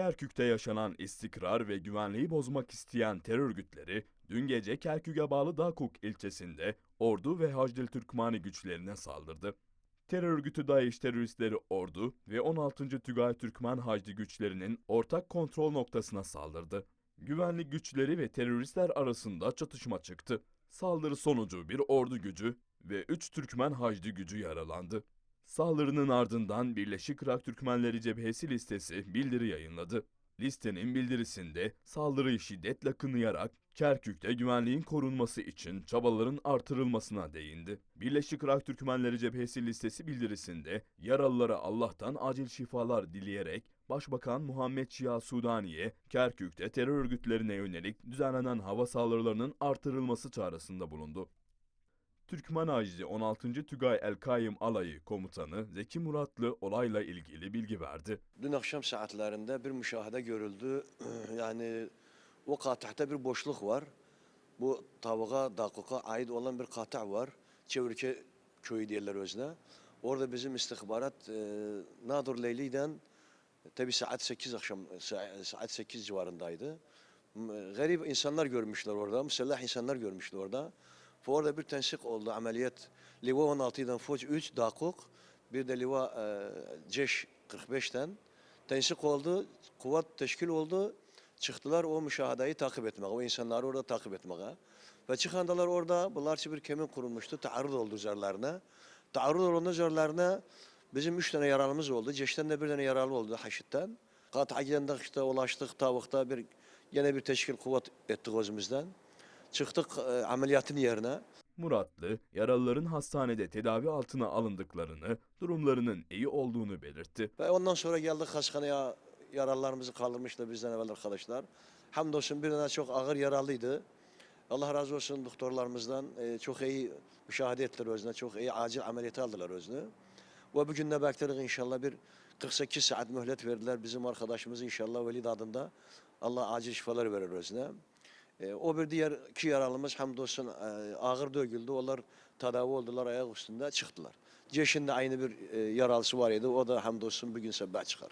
Kerkük'te yaşanan istikrar ve güvenliği bozmak isteyen terör örgütleri dün gece Kerkük'e bağlı Dakuk ilçesinde ordu ve Hacdil Türkmani güçlerine saldırdı. Terör örgütü DAEŞ teröristleri ordu ve 16. Tügay Türkmen Hacdi güçlerinin ortak kontrol noktasına saldırdı. Güvenlik güçleri ve teröristler arasında çatışma çıktı. Saldırı sonucu bir ordu gücü ve 3 Türkmen Hacdi gücü yaralandı. Saldırının ardından Birleşik Irak Türkmenleri Cephesi listesi bildiri yayınladı. Listenin bildirisinde saldırıyı şiddetle kınayarak Kerkük'te güvenliğin korunması için çabaların artırılmasına değindi. Birleşik Irak Türkmenleri Cephesi listesi bildirisinde yaralılara Allah'tan acil şifalar dileyerek Başbakan Muhammed Şia Sudani'ye Kerkük'te terör örgütlerine yönelik düzenlenen hava saldırılarının artırılması çağrısında bulundu. Türkmen Acizi 16. Tügay El-Kayyım Alayı Komutanı Zeki Muratlı olayla ilgili bilgi verdi. Dün akşam saatlerinde bir müşahede görüldü. Yani o katihte bir boşluk var. Bu tavuğa, dakuka ait olan bir katih var. Çevrike köyü diyorlar özne. Orada bizim istihbarat e, Nadur Leyli'den tabi saat 8 akşam sa- saat 8 civarındaydı. Garip insanlar görmüşler orada. Müsellah insanlar görmüşler orada. Ve Orada bir tensik oldu ameliyat. Liva 16'dan Foç 3 Dakuk. Bir de Liva e, Ceş 45'ten. Tensik oldu. Kuvvet teşkil oldu. Çıktılar o müşahedeyi takip etmeye. O insanları orada takip etmeye. Ve çıkandalar orada bunlarca bir kemin kurulmuştu. Taarruz oldu üzerlerine. Taarruz oldu üzerlerine bizim üç tane yaralımız oldu. Ceş'ten de bir tane yaralı oldu Haşit'ten. Kat'a de işte ulaştık tavukta bir yine bir teşkil kuvvet ettik özümüzden. Çıktık e, ameliyatın yerine. Muratlı, yaralıların hastanede tedavi altına alındıklarını, durumlarının iyi olduğunu belirtti. Ve ondan sonra geldik hastaneye yaralılarımızı kaldırmışlar bizden evvel arkadaşlar. Hamdolsun birine çok ağır yaralıydı. Allah razı olsun doktorlarımızdan e, çok iyi müşahede ettiler özüne, çok iyi acil ameliyat aldılar özüne. Ve bugün de bekledik inşallah bir 48 saat mühlet verdiler bizim arkadaşımız inşallah Velid adında. Allah acil şifalar verir özüne. E, o bir diğer iki yaralımız hamdolsun e, ağır döküldü. Onlar tedavi oldular ayak üstünde çıktılar. Ceş'in de aynı bir e, yaralısı var idi. O da hamdolsun bugün sabah çıkar.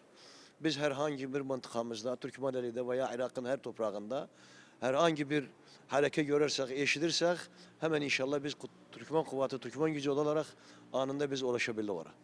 Biz herhangi bir mıntıkamızda, Türkmeneli'de veya Irak'ın her toprağında herhangi bir hareket görürsek, eşitirsek hemen inşallah biz Türkmen kuvveti, Türkmen gücü olarak anında biz ulaşabiliriz oraya.